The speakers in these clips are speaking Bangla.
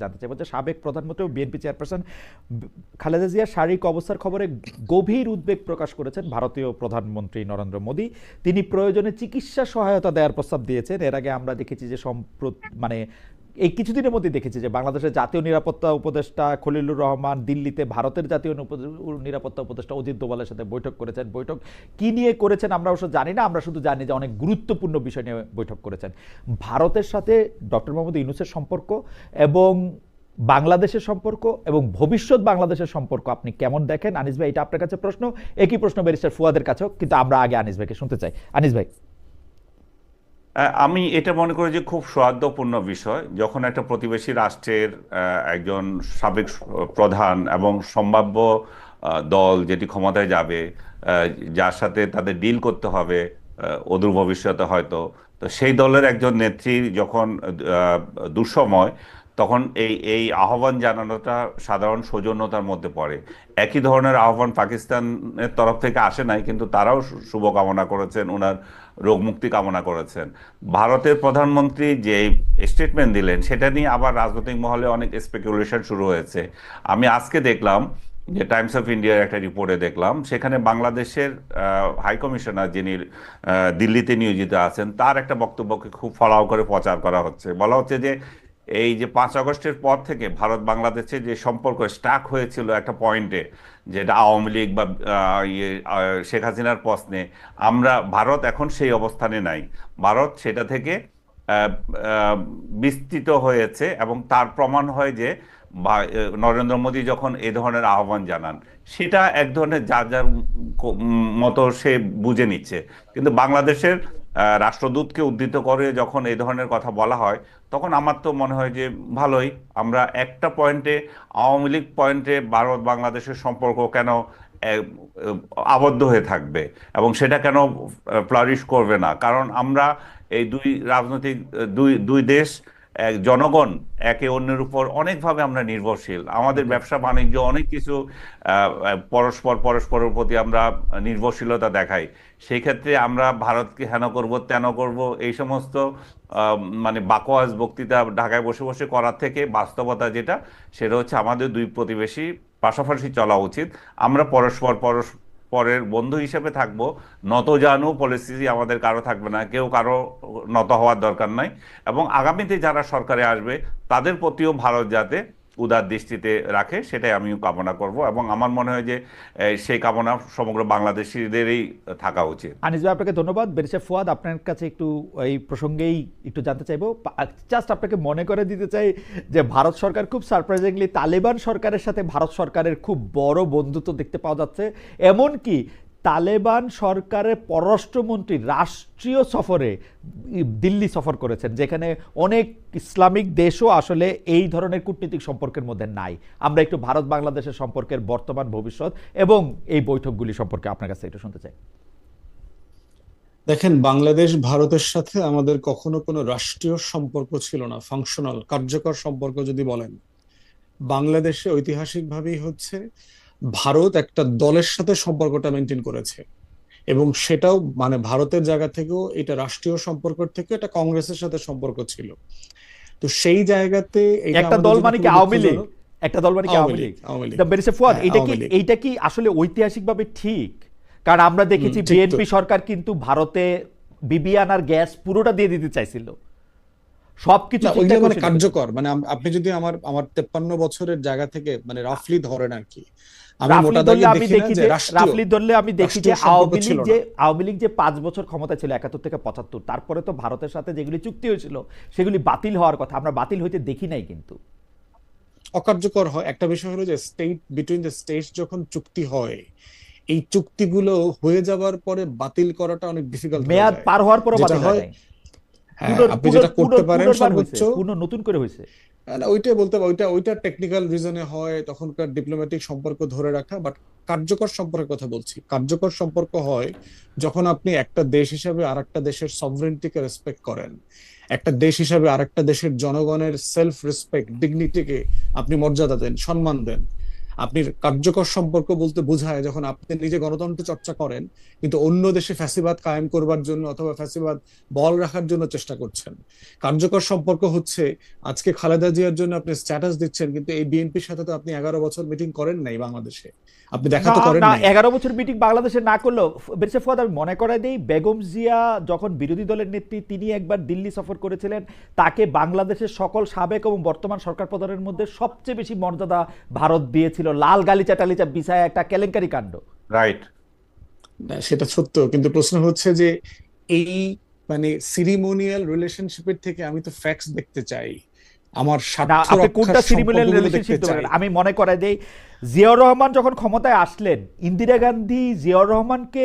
জানতে চাইব যে সাবেক প্রধানমন্ত্রী ও বিএনপি চেয়ারপারসন খালেদা জিয়ার শারীরিক অবস্থার খবরে গভীর উদ্বেগ প্রকাশ করেছেন ভারতীয় প্রধানমন্ত্রী নরেন্দ্র মোদী। তিনি প্রয়োজনে চিকিৎসা সহায়তা দেওয়ার প্রস্তাব দিয়েছেন। এর আগে আমরা দেখেছি যে সম্প্রতি মানে এই কিছুদিনের মধ্যে দেখেছি যে বাংলাদেশের জাতীয় নিরাপত্তা উপদেষ্টা খলিলুর রহমান দিল্লিতে ভারতের জাতীয় নিরাপত্তা- উপদেষ্টা অজিত দোভালের সাথে বৈঠক করেছেন। বৈঠক কি নিয়ে করেছেন আমরা অবশ্য জানি না, আমরা শুধু জানি যে অনেক গুরুত্বপূর্ণ বিষয় নিয়ে বৈঠক করেছেন। ভারতের সাথে ডক্টর মোহাম্মদ ইউনুসের সম্পর্ক এবং বাংলাদেশের সম্পর্ক এবং ভবিষ্যৎ বাংলাদেশের সম্পর্ক আপনি কেমন দেখেন? আনিস ভাই, এটা আপনার কাছে প্রশ্ন। একই প্রশ্ন ব্যারিস্টার ফুয়াদের কাছেও, কিন্তু আমরা আগে আনিস ভাইকে শুনতে চাই। আনিস ভাই। আমি এটা মনে করি যে খুব সৌহার্দ্যপূর্ণ বিষয়। যখন একটা প্রতিবেশী রাষ্ট্রের একজন সাবেক প্রধান এবং সম্ভাব্য দল যেটি ক্ষমতায় যাবে যার সাথে তাদের ডিল করতে হবে অদূর ভবিষ্যতে হয়তো, তো সেই দলের একজন নেত্রী যখন দুঃসময় তখন এই এই আহ্বান জানানোটা সাধারণ সৌজন্যতার মধ্যে পড়ে। একই ধরনের আহ্বান পাকিস্তানের তরফ থেকে আসে নাই, কিন্তু তারাও শুভকামনা করেছেন ওনার রোগমুক্তি কামনা করেছেন। ভারতের প্রধানমন্ত্রী যে স্টেটমেন্ট দিলেন, সেটা নিয়ে আবার রাজনৈতিক মহলে অনেক স্পেকুলেশন শুরু হয়েছে। আমি আজকে দেখলাম যে টাইমস অফ ইন্ডিয়ার একটা রিপোর্টে দেখলাম, সেখানে বাংলাদেশের হাই কমিশনার যিনি দিল্লিতে নিয়োজিত আছেন, তার একটা বক্তব্যকে খুব ফলাও করে প্রচার করা হচ্ছে। বলা হচ্ছে যে এই যে পাঁচ আগস্টের পর থেকে ভারত বাংলাদেশে যে সম্পর্ক স্টাক হয়েছিল একটা পয়েন্টে যেটা আওয়ামী লীগ বা ইয়ে, শেখ হাসিনার প্রশ্নে আমরা ভারত এখন সেই অবস্থানে নাই। ভারত সেটা থেকে বিস্তৃত হয়েছে এবং তার প্রমাণ হয় যে নরেন্দ্র মোদী যখন এ ধরনের আহ্বান জানান সেটা এক ধরনের যা যার মতো সে বুঝে নিচ্ছে। কিন্তু বাংলাদেশের রাষ্ট্রদূতকে উদ্ধৃত করে যখন এই ধরনের কথা বলা হয়, তখন আমার তো মনে হয় যে ভালোই। আমরা একটা পয়েন্টে, আওয়ামী লীগ পয়েন্টে ভারত বাংলাদেশের সম্পর্ক কেন আবদ্ধ হয়ে থাকবে এবং সেটা কেন ফ্লারিশ করবে না? কারণ আমরা এই দুই রাজনৈতিক, দুই দুই দেশ এক জনগণ একে অন্যের উপর অনেকভাবে আমরা নির্ভরশীল। আমাদের ব্যবসা বাণিজ্য অনেক কিছু পরস্পর পরস্পরের প্রতি আমরা নির্ভরশীলতা দেখাই। সেই ক্ষেত্রে আমরা ভারতকে হেন করব তেন করব এই সমস্ত মানে বাকোয়াজ বক্তৃতা ঢাকায় বসে বসে করার থেকে বাস্তবতা যেটা সেটা হচ্ছে আমাদের দুই প্রতিবেশী পাশাপাশি চলা উচিত। আমরা পরস্পর পরস্পর পরস্পরের বন্ধু হিসেবে থাকব। নত জানু পলিসি আমাদের কারও থাকবে না, কেউ কারও নত হওয়ার দরকার নাই। এবং আগামীতে যারা সরকারে আসবে, তাদের প্রতিও ভারত যাতে উদার দৃষ্টিতে রাখে, সেটাই আমিও কামনা করব এবং আমার মনে হয় যে সেই কামনা সমগ্র বাংলাদেশিদেরই থাকা উচিত। আনিস ভাই, আপনাকে ধন্যবাদ। বেরিসা ফুয়াদ, আপনার কাছে একটু এই প্রসঙ্গেই একটু জানতে চাইব। জাস্ট আপনাকে মনে করে দিতে চাই যে, ভারত সরকার খুব সারপ্রাইজিংলি তালেবান সরকারের সাথে ভারত সরকারের খুব বড় বন্ধুত্ব দেখতে পাওয়া যাচ্ছে। এমনকি তালেবান সরকারের পররাষ্ট্রমন্ত্রী রাষ্ট্রীয় সফরে দিল্লি সফর করেছেন, যেখানে অনেক ইসলামিক দেশও আসলে এই ধরনের কূটনীতিক সম্পর্কের মধ্যে নাই। আমরা একটু ভারত বাংলাদেশের সম্পর্কের বর্তমান ভবিষ্যৎ এবং এই বৈঠকগুলি সম্পর্কে আপনার কাছে একটু শুনতে চাই। দেখেন, বাংলাদেশ ভারতের সাথে আমাদের কখনো কোনো রাষ্ট্রীয় সম্পর্ক ছিল না ফাংশনাল কার্যকর সম্পর্ক যদি বলেন। বাংলাদেশে ঐতিহাসিকভাবেই হচ্ছে ভারত একটা দলের সাথে সম্পর্কটা মেনটেন করেছে। এবং সেটাও মানে ভারতের জায়গা থেকেও এটা রাষ্ট্রীয় সম্পর্ক থেকে এটা কংগ্রেসের সাথে সম্পর্ক ছিল। তো সেই জায়গাতে একটা দল মানে কি আওয়ামী লীগ? একটা দল মানে কি আওয়ামী লীগ, ফুয়াদ এইটা কি। এইটা কি আসলে ঐতিহাসিকভাবে ঠিক? কারণ আমরা দেখেছি বিএনপি সরকার কিন্তু ভারতে বিবিয়ানার গ্যাস পুরোটা দিয়ে দিতে চাইছিল। সবকিছু মানে কার্যকর মানে আপনি যদি আমার আমার তেপ্পান্ন বছরের জায়গা থেকে মানে রাফলি ধরেন আর কি আমি রাফলি মোটা ধরলে দাগে আমি দেখি যে যে রাফলি ধরলে আমি দেখি যে আওয়ামী লীগ যে আওয়ামী লীগ যে পাঁচ বছর ক্ষমতা ছিল একাত্তর থেকে পঁচাত্তর তারপরে তো ভারতের সাথে যেগুলি চুক্তি হয়েছিল সেগুলি বাতিল হওয়ার কথা আমরা বাতিল হইতে দেখি নাই কিন্তু। অকার্যকর হয়। একটা বিষয় হলো যে স্টেট বিটুইন দ্য স্টেটস যখন চুক্তি হয় এই চুক্তিগুলো হয়ে যাবার পরে বাতিল করাটা অনেক ডিফিকাল্ট মেয়াদ পার হওয়ার যেটা বাতিল হয় হয়, নাই হ্যাঁ পুনর- আপনি যেটা করতে পারেন সর্বোচ্চ নতুন করে হয়েছে। না, ওইটাই বলতে ওইটা ওইটা টেকনিক্যাল রিজনে হয় তখনকার ডিপ্লোম্যাটিক সম্পর্ক ধরে রাখা বাট কার্যকর সম্পর্কের কথা বলছি। কার্যকর সম্পর্ক হয় যখন আপনি একটা দেশ হিসাবে আরেকটা দেশের সভরেন্টিকে রেসপেক্ট করেন। একটা দেশ হিসাবে আরেকটা দেশের জনগণের সেলফ রেসপেক্ট ডিগনিটিকে আপনি মর্যাদা দেন সম্মান দেন। আপনি কার্যকর সম্পর্ক বলতে বোঝায় যখন আপনি নিজে গণতন্ত্র চর্চা করেন কিন্তু অন্য দেশে ফ্যাসিবাদ কায়েম করবার জন্য অথবা ফ্যাসিবাদ বল রাখার জন্য চেষ্টা করছেন। কার্যকর সম্পর্ক হচ্ছে আজকে খালেদা জিয়ার জন্য আপনি স্ট্যাটাস দিচ্ছেন কিন্তু এই বিএনপির সাথে তো আপনি এগারো বছর মিটিং করেন নাই বাংলাদেশে। আপনি দেখা তো করেন না এগারো বছর মিটিং বাংলাদেশে না করলেও বেরসে ফুয়াদ আমি মনে করাই দিই বেগম জিয়া যখন বিরোধী দলের নেত্রী তিনি একবার দিল্লি সফর করেছিলেন। তাকে বাংলাদেশের সকল সাবেক এবং বর্তমান সরকার প্রধানের মধ্যে সবচেয়ে বেশি মর্যাদা ভারত দিয়েছিল লাল গালিচা টালিচা বিছায় একটা কেলেঙ্কারি কাণ্ড। রাইট সেটা সত্য কিন্তু প্রশ্ন হচ্ছে যে এই মানে সিরিমোনিয়াল রিলেশনশিপের থেকে আমি তো ফ্যাক্টস দেখতে চাই। আমার আপনি কোনটা সিরিমোনিয়াল রিলেশনশিপ আমি মনে করাই দেই জিয়াউর রহমান যখন ক্ষমতায় আসলেন ইন্দিরা গান্ধী জিয়াউর রহমানকে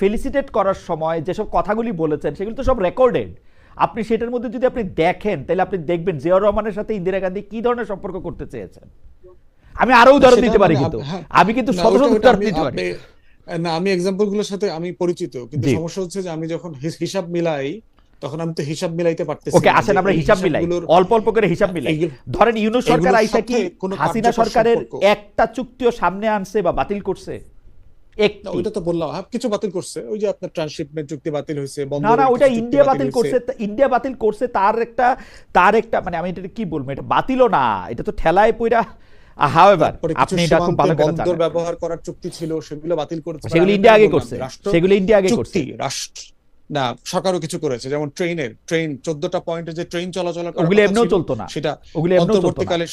ফেলিসিটেট করার সময় যেসব কথাগুলি বলেছেন সেগুলো তো সব রেকর্ডেড। আপনি সেটার মধ্যে যদি আপনি দেখেন তাহলে আপনি দেখবেন জিয়াউর রহমানের সাথে ইন্দিরা গান্ধী কি ধরনের সম্পর্ক করতে চেয়েছেন? আমি আরও উদাহরণ দিতে পারি মানে কিন্তু। হ্যাঁ, আমি কিন্তু শত শত উদাহরণ দিতে পারি। না আমি এক্সাম্পলগুলোর সাথে আমি পরিচিত কিন্তু সমস্যা হচ্ছে যে আমি যখন হিসাব মিলাই তখন আমি তো হিসাব মিলাইতে পারতেছি ওকে আসেন আমরা হিসাব মিলাই। অল্প অল্প করে হিসাব মিলাই। ধরেন ইউনুস সরকার আইসা কি হাসিনা সরকারের একটা চুক্তিও সামনে আনছে বা বাতিল করছে? ওইটা তো বললাম। হ্যাঁ, কিছু বাতিল করছে। ওই যে আপনার ট্রান্সশিপমেন্ট চুক্তি বাতিল হয়েছে না না ওটা ইন্ডিয়া বাতিল করছে ইন্ডিয়া বাতিল করছে তার একটা তার একটা মানে আমি এটা কি বলব? এটা বাতিলও না এটা তো ঠেলায় পইরা হাওয়েভার আপনি এটা খুব ভালো করে জানেন। ব্যবহার করার চুক্তি ছিল সেগুলো বাতিল করেছে। সেগুলো ইন্ডিয়া আগে করছে। সেগুলো ইন্ডিয়া আগে করছে। রাষ্ট্র না সরকারও কিছু করেছে যেমন ট্রেনের ট্রেন চোদ্দটা পয়েন্টে যে ট্রেন চলাচল ওগুলো এমনিও চলতো না। সেটা ওগুলো এমনিও চলতো অন্তর্বর্তীকালে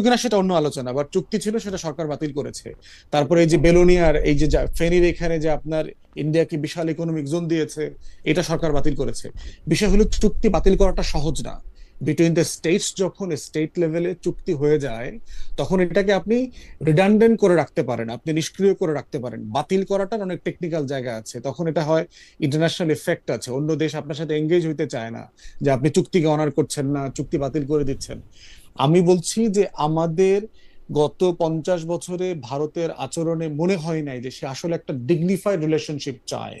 কিনা সেটা অন্য আলোচনা বাট চুক্তি ছিল সেটা সরকার বাতিল করেছে। তারপরে এই যে বেলোনিয়ার এই যে যা- ফেনীর এখানে যে আপনার ইন্ডিয়াকে বিশাল ইকোনমিক জোন দিয়েছে এটা সরকার বাতিল করেছে। বিষয় হলো চুক্তি বাতিল করাটা সহজ না। বিটুইন দ্য স্টেটস যখন স্টেট লেভেলে চুক্তি হয়ে যায়, তখন এটাকে আপনি রিডান্ডেন্ট করে রাখতে পারেন, আপনি নিষ্ক্রিয় করে রাখতে পারেন। বাতিল করাটার অনেক টেকনিক্যাল জায়গা আছে। তখন এটা হয় ইন্টারন্যাশনাল এফেক্ট আছে। অন্য দেশ আপনার সাথে এঙ্গেজ হইতে চায় না, যে আপনি চুক্তিকে অনার করছেন না, চুক্তি বাতিল করে দিচ্ছেন। আমি বলছি যে আমাদের গত পঞ্চাশ বছরে ভারতের আচরণে মনে হয় নাই যে সে আসলে একটা ডিগনিফাইড রিলেশনশিপ চায়।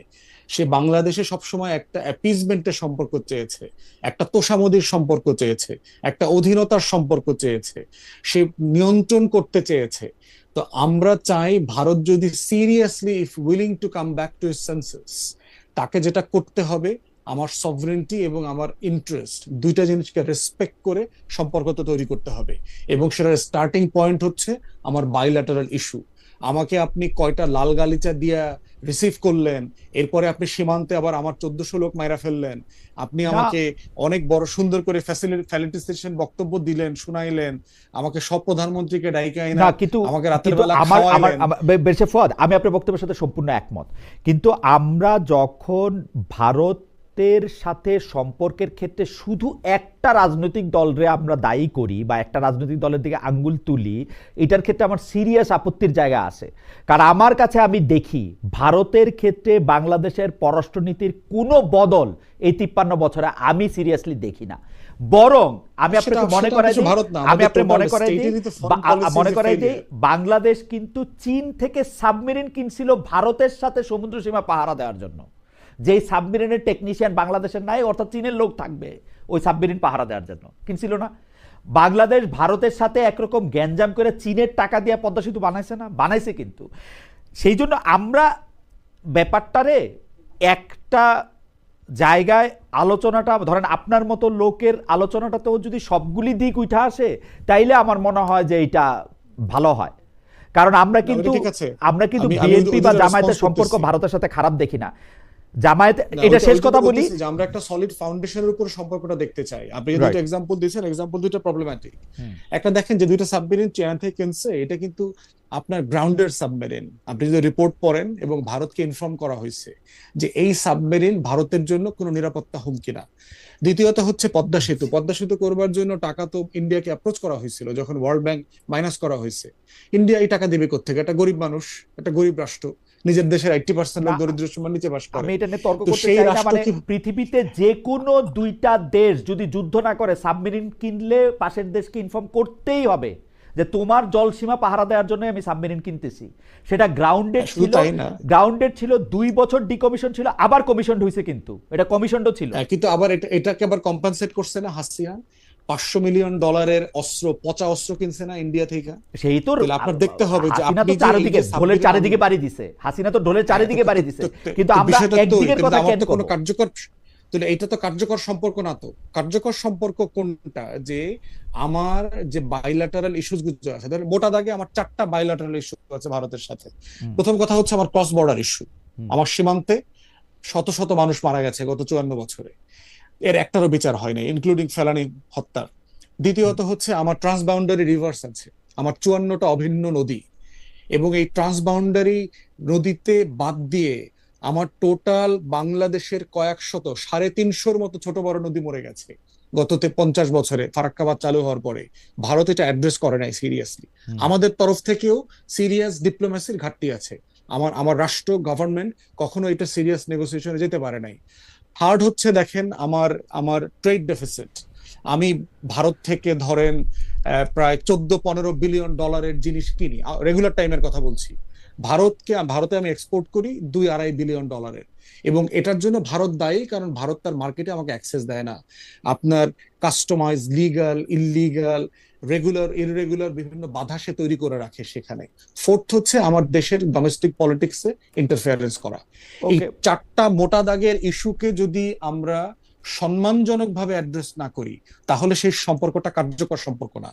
সে বাংলাদেশে সবসময় একটা অ্যাপিজমেন্টের সম্পর্ক চেয়েছে, একটা তোষামদির সম্পর্ক চেয়েছে, একটা অধীনতার সম্পর্ক চেয়েছে, সে নিয়ন্ত্রণ করতে চেয়েছে। তো আমরা চাই ভারত যদি seriously if willing to come back to senses তাকে যেটা করতে হবে আমার সভরেন্টি এবং আমার ইন্টারেস্ট দুইটা জিনিসকে রেসপেক্ট করে সম্পর্কটা তৈরি করতে হবে। এবং সেটার স্টার্টিং পয়েন্ট হচ্ছে আমার বাইল্যাটারাল ইস্যু আমাকে আপনি কয়টা লাল গালিচা দিয়া রিসিভ করলেন এরপরে আপনি সীমান্তে আবার আমার চোদ্দশো লোক মাইরা ফেললেন আপনি আমাকে অনেক বড় সুন্দর করে ফ্যাসিলিটেশন বক্তব্য দিলেন শুনাইলেন আমাকে সব প্রধানমন্ত্রীকে ডাইকে না আইনা কিন্তু আমাকে রাতের বেলা ফুয়াদ আমি আপনার বক্তব্যের সাথে সম্পূর্ণ একমত। কিন্তু আমরা যখন ভারতের সাথে সম্পর্কের ক্ষেত্রে শুধু একটা রাজনৈতিক দলরে আমরা দায়ী করি বা একটা রাজনৈতিক দলের দিকে আঙ্গুল তুলি এটার ক্ষেত্রে আমার সিরিয়াস আপত্তির জায়গা আছে। কারণ আমার কাছে আমি দেখি ভারতের ক্ষেত্রে বাংলাদেশের পররাষ্ট্রনীতির কোনো বদল এই তিপ্পান্ন বছরে আমি সিরিয়াসলি দেখি না। বরং আমি আপনাকে মনে করাই আমি আপনাকে মনে করাই মনে করাই failure। বাংলাদেশ কিন্তু চীন থেকে সাবমেরিন কিনছিল ভারতের সাথে সমুদ্র সীমা পাহারা দেওয়ার জন্য। যেই সাবমেরিনের টেকনিশিয়ান বাংলাদেশের নাই অর্থাৎ চীনের লোক থাকবে ওই সাবমেরিন পাহারা দেওয়ার জন্য। কিনছিল না? বাংলাদেশ ভারতের সাথে একরকম গ্যাঞ্জাম করে চীনের টাকা দিয়ে পদ্মা সেতু বানাইছে না? বানাইছে কিন্তু। সেই জন্য আমরা ব্যাপারটারে একটা জায়গায় আলোচনাটা ধরেন আপনার মতো লোকের আলোচনাটাতেও যদি সবগুলি দিক উঠে আসে তাইলে আমার মনে হয় যে এটা ভালো হয়। কারণ আমরা কিন্তু। আমরা কিন্তু বিএনপি বা জামায়াতের সম্পর্ক ভারতের সাথে খারাপ দেখি না। জামায়াত এটা শেষ কথা বলি। যে আমরা একটা সলিড ফাউন্ডেশনের উপর সম্পর্কটা দেখতে চাই। আপনি যে দুটো এক্সাম্পল দিয়েছেন এক্সাম্পল দুটো প্রবলেম্যাটিক একটা দেখেন যে দুইটা সাবমেরিন চায়না থেকে কিনছে এটা কিন্তু আপনার গ্রাউন্ডেড সাবমেরিন আপনি যদি রিপোর্ট পড়েন এবং ভারতকে ইনফর্ম করা হয়েছে যে এই সাবমেরিন ভারতের জন্য কোনো নিরাপত্তা হুমকি না। দ্বিতীয়ত হচ্ছে পদ্মা সেতু। পদ্মা সেতু করবার জন্য টাকা তো ইন্ডিয়াকে অ্যাপ্রোচ করা হয়েছিল যখন ওয়ার্ল্ড ব্যাংক মাইনাস করা হয়েছে। ইন্ডিয়া এই টাকা দেবে কোথেকে একটা গরিব মানুষ একটা গরিব রাষ্ট্র। নিজের দেশের এইটি পার্সেন্ট লোক দরিদ্র সীমার নিচে বাস করে। আমি এটা নিয়ে তর্ক করতে চাই না মানে পৃথিবীতে যে কোনো দুইটা দেশ যদি যুদ্ধ না করে সাবমেরিন কিনলে পাশের দেশকে ইনফর্ম করতেই হবে যে তোমার জলসীমা পাহারা দেওয়ার জন্য আমি সাবমেরিন কিনতেছি। সেটা গ্রাউন্ডেড ছিল। গ্রাউন্ডেড ছিল দুই বছর ডিকমিশন ছিল আবার কমিশন হয়েছে কিন্তু। এটা কমিশনও ছিল। কিন্তু আবার এটা এটাকে আবার কম্পেনসেট করছে না হাসিনা পাঁচশো মিলিয়ন ডলারের অস্ত্র পচা অস্ত্র কিনছে না ইন্ডিয়া থেকে। সেই তো আপনার দেখতে হবে যে আপনি তো চারিদিকে ঢোলের চারিদিকে বাড়ি দিছে। হাসিনা তো ঢোলের চারিদিকে বাড়ি দিছে। কিন্তু আমরা একদিকের কথা কেন কোনো কার্যকর তাহলে এটা তো কার্যকর সম্পর্ক না তো। কার্যকর সম্পর্ক কোনটা? যে আমার যে বাইলাটারাল ইস্যুসগুলো আছে ধরেন মোটা দাগে আমার চারটা বাইলাটারাল ইস্যু আছে ভারতের সাথে। প্রথম কথা হচ্ছে আমার ক্রস বর্ডার ইস্যু আমার সীমান্তে শত শত মানুষ মারা গেছে গত চুয়ান্ন বছরে। এর একটারও বিচার হয়নি ইনক্লুডিং ফেলানি হত্যা দ্বিতীয়ত হচ্ছে আমার ট্রান্সবাউন্ডারি রিভার্স আছে আমার চুয়ান্নটা অভিন্ন নদী। এবং এই ট্রান্সবাউন্ডারি নদীতে বাদ দিয়ে আমার টোটাল বাংলাদেশের কয়েক শত সাড়ে তিনশোর মতো ছোট বড় নদী মরে গেছে গততে পঞ্চাশ বছরে ফারাক্কাবাদ চালু হওয়ার পরে। ভারত এটা অ্যাড্রেস করে নাই সিরিয়াসলি আমাদের তরফ থেকেও সিরিয়াস ডিপ্লোমেসির ঘাটতি আছে। আমার আমার রাষ্ট্র গভর্নমেন্ট কখনো এটা সিরিয়াস নেগোসিয়েশনে যেতে পারে নাই। থার্ড হচ্ছে দেখেন আমার আমার ট্রেড ডেফিসিট আমি ভারত থেকে ধরেন প্রায় চোদ্দ পনেরো বিলিয়ন ডলারের জিনিস কিনি। রেগুলার টাইমের কথা বলছি। ভারতকে, ভারতে আমি এক্সপোর্ট করি দুই আড়াই বিলিয়ন ডলারের এবং এটার জন্য ভারত দায়ী, কারণ ভারত তার মার্কেটে আমাকে অ্যাক্সেস দেয় না। আপনার customise legal illegal regular irregular বিভিন্ন বাধা সে তৈরি করে রাখে সেখানে। ফোর্থ হচ্ছে আমার দেশের ডোমেস্টিক পলিটিক্সে ইন্টারফেয়ারেন্স করা। এই চারটা মোটা দাগের ইস্যুকে যদি আমরা সম্মানজনকভাবে অ্যাড্রেস না করি তাহলে সেই সম্পর্কটা কার্যকর সম্পর্ক না।